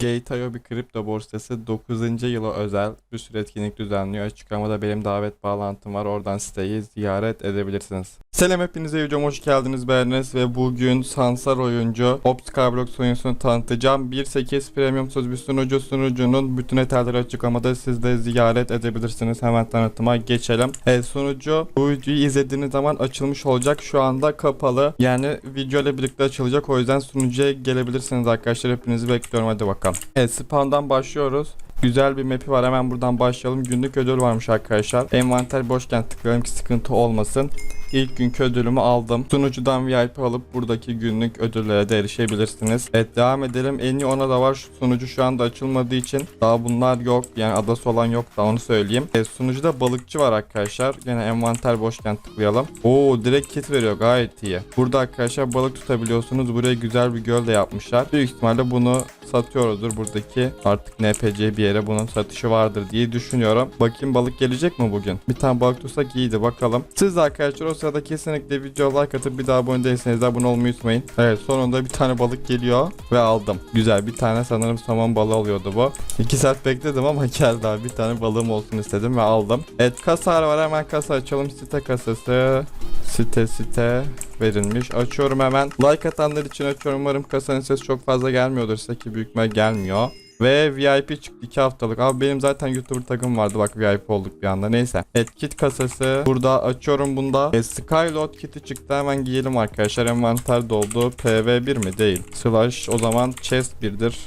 Gate.io bir kripto borsası 9. yıla özel bir sürü etkinlik düzenliyor. Açıklamada benim davet bağlantım var. Oradan siteyi ziyaret edebilirsiniz. Selam hepinize videoma hoş geldiniz beğendiniz ve bugün Sansar oyuncu Ops Skyblock oyuncusunu tanıtacağım. 1.8 Premium söz bir sunucu sunucunun bütün detayları açıklamada siz de ziyaret edebilirsiniz. Hemen tanıtıma geçelim. Evet, sunucu bu videoyu izlediğiniz zaman açılmış olacak. Şu anda kapalı. Yani video ile birlikte açılacak. O yüzden sunucuya gelebilirsiniz arkadaşlar. Hepinizi bekliyorum. Hadi bakalım. Evet spawn'dan başlıyoruz. Güzel bir map'i var. Hemen buradan başlayalım. Günlük ödül varmış arkadaşlar. Envanter boşken tıklayalım ki sıkıntı olmasın. İlk günkü ödülümü aldım. Sunucudan VIP alıp buradaki günlük ödüllere de erişebilirsiniz. Evet devam edelim. En iyi ona da var. Şu sunucu şu anda açılmadığı için daha bunlar yok. Yani adası olan yok da onu söyleyeyim. Evet sunucuda balıkçı var arkadaşlar. Yine envanter boşken tıklayalım. Oo direkt kit veriyor gayet iyi. Burada arkadaşlar balık tutabiliyorsunuz. Buraya güzel bir göl de yapmışlar. Büyük ihtimalle bunu satıyoruzdur buradaki artık NPC bir yere bunun satışı vardır diye düşünüyorum. Bakayım balık gelecek mi bugün? Bir tane balık tutsak iyiydi bakalım. Siz arkadaşlar o sırada kesinlikle video like atıp bir daha abone değilseniz de abone olmayı unutmayın. Evet sonunda bir tane balık geliyor ve aldım. Güzel bir tane sanırım somon balığı oluyordu bu. 2 saat bekledim ama geldi abi. Bir tane balığım olsun istedim ve aldım. Evet kasa var hemen kasa açalım. Site kasası. Site site verilmiş. Açıyorum hemen. Like atanlar için açıyorum. Umarım kasanın sesi çok fazla gelmiyordur size ki büyük gelmiyor. Ve VIP çıktı 2 haftalık. Abi benim zaten YouTuber tagım vardı bak VIP olduk bir anda. Neyse. Evet kit kasası. Burada açıyorum bunda. E, Skyload kiti çıktı. Hemen giyelim arkadaşlar. Envanter doldu. PV1 mi? Değil. Slash o zaman chest 1'dir.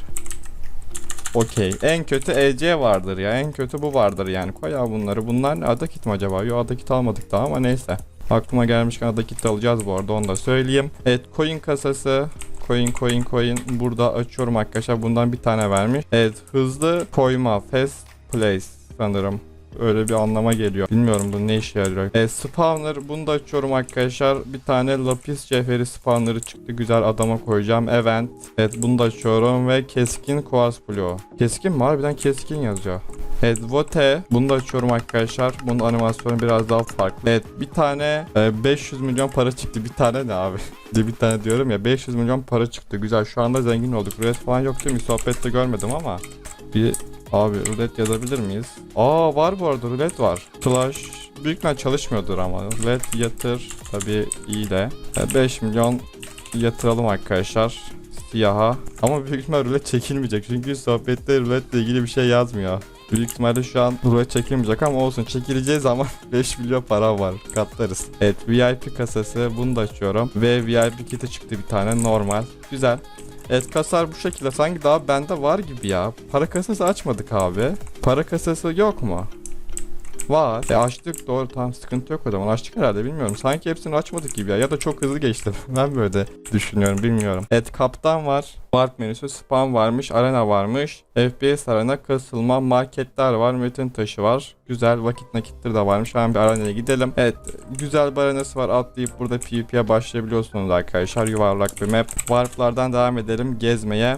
Okey. En kötü EC vardır ya. En kötü bu vardır yani. Koy ya bunları. Bunlar ne? Ada kit mi acaba? Yok ada kit almadık daha ama neyse. Aklıma gelmişken ada kit alacağız bu arada onu da söyleyeyim. Evet coin kasası. Coin coin coin. Burada açıyorum arkadaşlar. Bundan bir tane vermiş. Evet hızlı koyma. Fast place sanırım. Öyle bir anlama geliyor. Bilmiyorum bu ne işe yarıyor. E, spawner bunu da açıyorum arkadaşlar. Bir tane lapis cevheri spawner'ı çıktı. Güzel adama koyacağım. Event. Evet bunu da açıyorum ve keskin quartz bloğu. Keskin mi? Harbiden keskin yazıyor. Evet Vote. Bunu da açıyorum arkadaşlar. Bunun animasyonu biraz daha farklı. Evet bir tane e, 500 milyon para çıktı. Bir tane ne abi? Bir tane diyorum ya 500 milyon para çıktı. Güzel şu anda zengin olduk. Rulet falan yok değil mi? Sohbette görmedim ama. Bir Abi rulet yazabilir miyiz? Aa var bu arada rulet var. Slash büyük ihtimal çalışmıyordur ama. Rulet yatır tabii iyi de. E, 5 milyon yatıralım arkadaşlar. Siyaha. Ama büyük ihtimal rulet çekilmeyecek. Çünkü sohbette ruletle ilgili bir şey yazmıyor. Büyük ihtimalle şu an rulet çekilmeyecek ama olsun çekileceği zaman 5 milyon para var katlarız. Evet VIP kasası bunu da açıyorum ve VIP kiti çıktı bir tane normal güzel. Evet kasar bu şekilde sanki daha bende var gibi ya. Para kasası açmadık abi. Para kasası yok mu? Var. E açtık doğru tam sıkıntı yok o zaman. Açtık herhalde bilmiyorum. Sanki hepsini açmadık gibi ya. Ya da çok hızlı geçti. ben böyle düşünüyorum bilmiyorum. Evet kaptan var. Warp menüsü spam varmış. Arena varmış. FPS arena kasılma. Marketler var. Metin taşı var. Güzel vakit nakitleri de varmış. Hemen bir arenaya gidelim. Evet güzel bir arenası var. Atlayıp burada PvP'ye başlayabiliyorsunuz arkadaşlar. Yuvarlak bir map. Warp'lardan devam edelim gezmeye.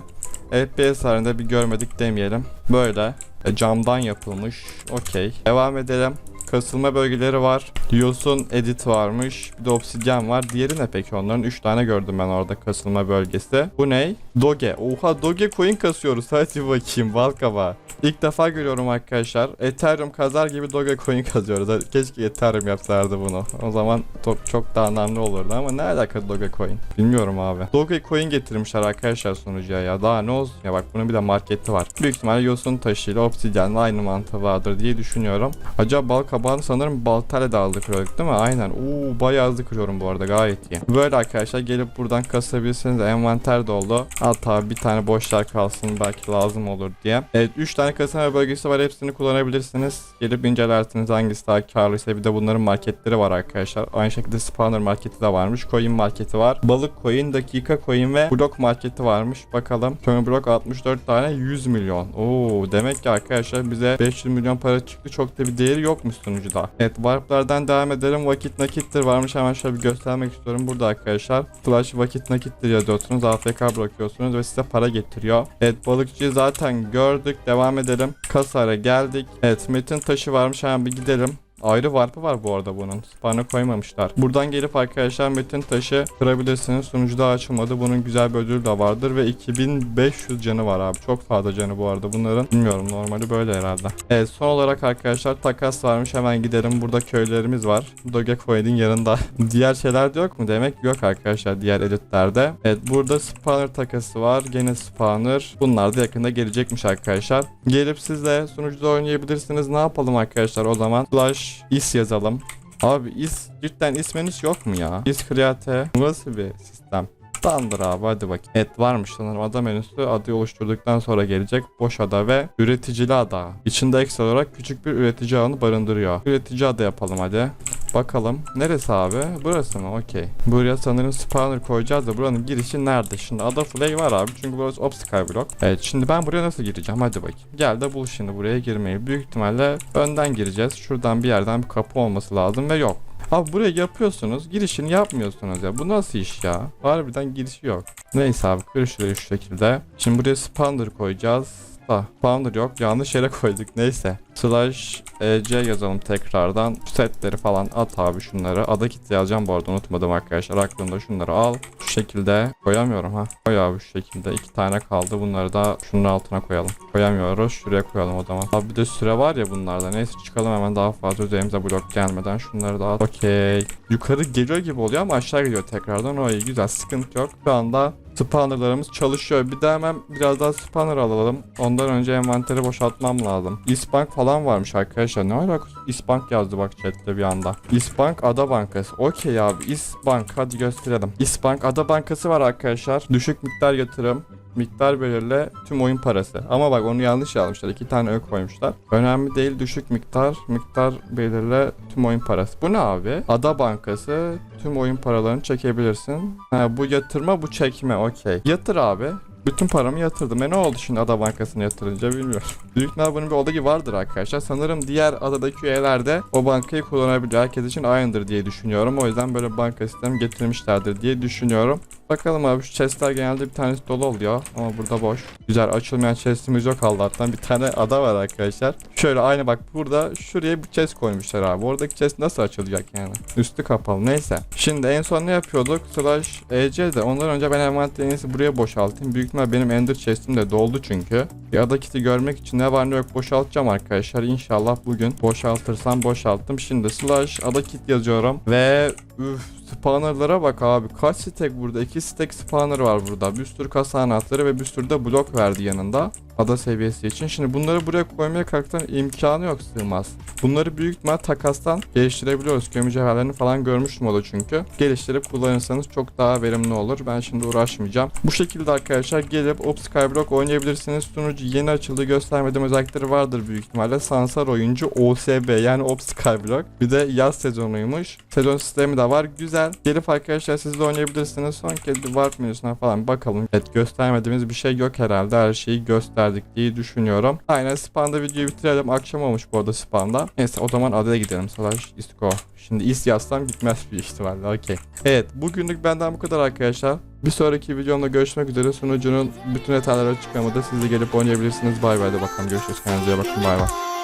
FPS halinde bir görmedik demeyelim. Böyle e, camdan yapılmış. Okey. Devam edelim. Kasılma bölgeleri var. Yosun edit varmış. Bir de obsidyen var. Diğeri ne peki onların? 3 tane gördüm ben orada kasılma bölgesi. Bu ne? Doge. Oha Doge coin kasıyoruz. Hadi bakayım Balkaba. İlk defa görüyorum arkadaşlar. Ethereum kazar gibi Doge coin kazıyoruz. Keşke Ethereum yapsaydı bunu. O zaman çok, daha önemli olurdu ama ne alaka Doge coin? Bilmiyorum abi. Doge coin getirmişler arkadaşlar sunucuya ya. Daha ne olsun ya bak bunun bir de marketi var. Büyük ihtimalle yosun taşıyla obsidyenle aynı mantığı vardır diye düşünüyorum. Acaba bal kabağını sanırım baltayla da aldı kırıyorduk değil mi? Aynen. Oo bayağı hızlı kırıyorum bu arada gayet iyi. Böyle arkadaşlar gelip buradan kasabilirsiniz. Envanter doldu. Hatta bir tane boşlar kalsın belki lazım olur diye. Evet 3 tane kasama bölgesi var. Hepsini kullanabilirsiniz. Gelip incelersiniz hangisi daha karlıysa. Bir de bunların marketleri var arkadaşlar. Aynı şekilde spawner marketi de varmış. Coin marketi var. Balık coin, dakika coin ve blok marketi varmış. Bakalım. Coin blok 64 tane 100 milyon. Oo demek ki arkadaşlar bize 500 milyon para çıktı. Çok da bir değeri yokmuş sunucuda. Evet warplardan devam edelim. Vakit nakittir varmış. Hemen şöyle bir göstermek istiyorum. Burada arkadaşlar. Flash vakit nakittir yazıyorsunuz. AFK bırakıyorsunuz ve size para getiriyor. Evet balıkçıyı zaten gördük. Devam edelim. Kasara geldik. Evet metin taşı varmış. Hemen bir gidelim. Ayrı warp'ı var bu arada bunun. Spawn'a koymamışlar. Buradan gelip arkadaşlar metin taşı kırabilirsiniz. Sunucuda açılmadı. Bunun güzel bir ödülü de vardır ve 2500 canı var abi. Çok fazla canı bu arada bunların. Bilmiyorum normali böyle herhalde. Evet son olarak arkadaşlar takas varmış. Hemen gidelim. Burada köylerimiz var. Dogecoin'in yanında. Diğer şeyler de yok mu? Demek yok arkadaşlar diğer editlerde. Evet burada spawner takası var. Gene spawner. Bunlar da yakında gelecekmiş arkadaşlar. Gelip siz de sunucuda oynayabilirsiniz. Ne yapalım arkadaşlar o zaman? Slash is yazalım. Abi is cidden isminiz yok mu ya? Is create nasıl bir sistem? Tamamdır abi hadi bak. Evet varmış sanırım ada menüsü adayı oluşturduktan sonra gelecek boş ada ve üreticili ada. İçinde ekstra olarak küçük bir üretici ağını barındırıyor. Üretici ada yapalım hadi. Bakalım. Neresi abi? Burası mı? Okey. Buraya sanırım spawner koyacağız da buranın girişi nerede? Şimdi ada flag var abi. Çünkü burası obstacle block. Evet şimdi ben buraya nasıl gireceğim? Hadi bakayım. Gel de bul şimdi buraya girmeyi. Büyük ihtimalle önden gireceğiz. Şuradan bir yerden bir kapı olması lazım ve yok. Abi buraya yapıyorsunuz. Girişini yapmıyorsunuz ya. Bu nasıl iş ya? Harbiden girişi yok. Neyse abi şurayı şu şekilde. Şimdi buraya spawner koyacağız. Ah, spawner yok. Yanlış yere koyduk. Neyse. Slash EC yazalım tekrardan. Setleri falan at abi şunları. Ada kit yazacağım bu arada unutmadım arkadaşlar. Aklımda şunları al. Şu şekilde koyamıyorum ha. Koy abi şu şekilde. iki tane kaldı. Bunları da şunun altına koyalım. Koyamıyoruz. Şuraya koyalım o zaman. Abi bir de süre var ya bunlarda. Neyse çıkalım hemen daha fazla üzerimize blok gelmeden. Şunları da at. Okey. Yukarı geliyor gibi oluyor ama aşağı gidiyor tekrardan. O iyi güzel. Sıkıntı yok. Şu anda Spawnerlarımız çalışıyor. Bir de hemen biraz daha spawner alalım. Ondan önce envanteri boşaltmam lazım. İsbank falan varmış arkadaşlar. Ne alakası? İsbank yazdı bak chatte bir anda. İsbank Ada Bankası. Okey abi. İsbank hadi gösterelim. İsbank Ada Bankası var arkadaşlar. Düşük miktar yatırım. Miktar belirle tüm oyun parası. Ama bak onu yanlış yazmışlar. İki tane ö koymuşlar. Önemli değil düşük miktar. Miktar belirle tüm oyun parası. Bu ne abi? Ada Bankası tüm oyun paralarını çekebilirsin. Ha, bu yatırma bu çekme okey. Yatır abi. Bütün paramı yatırdım. E ne oldu şimdi Ada Bankası'na yatırınca bilmiyorum. Büyük ihtimal bunun bir olayı vardır arkadaşlar. Sanırım diğer adadaki üyeler de o bankayı kullanabiliyor. Herkes için aynıdır diye düşünüyorum. O yüzden böyle banka sistemi getirmişlerdir diye düşünüyorum. Bakalım abi şu chestler genelde bir tanesi dolu oluyor. Ama burada boş. Güzel açılmayan chestimiz yok Allah'tan. Bir tane ada var arkadaşlar. Şöyle aynı bak burada şuraya bir chest koymuşlar abi. Oradaki chest nasıl açılacak yani? Üstü kapalı. Neyse. Şimdi en son ne yapıyorduk? Slash EC de. Ondan önce ben envanteri buraya boşaltayım. Büyük ihtimal benim ender chest'im de doldu çünkü. Bir ada kiti görmek için ne var ne yok boşaltacağım arkadaşlar. İnşallah bugün boşaltırsam boşalttım. Şimdi slash ada kit yazıyorum. Ve üf spawnerlara bak abi. Kaç stack burada? 2 stack spawner var burada. Bir sürü kasa anahtarı ve bir sürü de blok verdi yanında. Ada seviyesi için. Şimdi bunları buraya koymaya kalktan imkanı yok sığmaz. Bunları büyük ihtimal takastan geliştirebiliyoruz. Köy mücevherlerini falan görmüştüm o da çünkü. Geliştirip kullanırsanız çok daha verimli olur. Ben şimdi uğraşmayacağım. Bu şekilde arkadaşlar gelip Op Skyblock oynayabilirsiniz. Sunucu yeni açıldı göstermediğim özellikleri vardır büyük ihtimalle. Sansar oyuncu OSB yani Op Skyblock. Bir de yaz sezonuymuş. Sezon sistemi de var. Güzel. Gelip arkadaşlar siz de oynayabilirsiniz. Son kez Warp menüsüne falan bakalım. Evet göstermediğimiz bir şey yok herhalde. Her şeyi gösterdik diye düşünüyorum. Aynen spamda videoyu bitirelim. Akşam olmuş bu arada spamda. Neyse o zaman adaya gidelim. Slash isko. Şimdi is yazsam gitmez bir ihtimalle. Okey. Evet bugünlük benden bu kadar arkadaşlar. Bir sonraki videomda görüşmek üzere. Sunucunun bütün detayları açıklamada. Siz de gelip oynayabilirsiniz. Bay bay de bakalım. Görüşürüz. Kendinize bakın. Bay bay.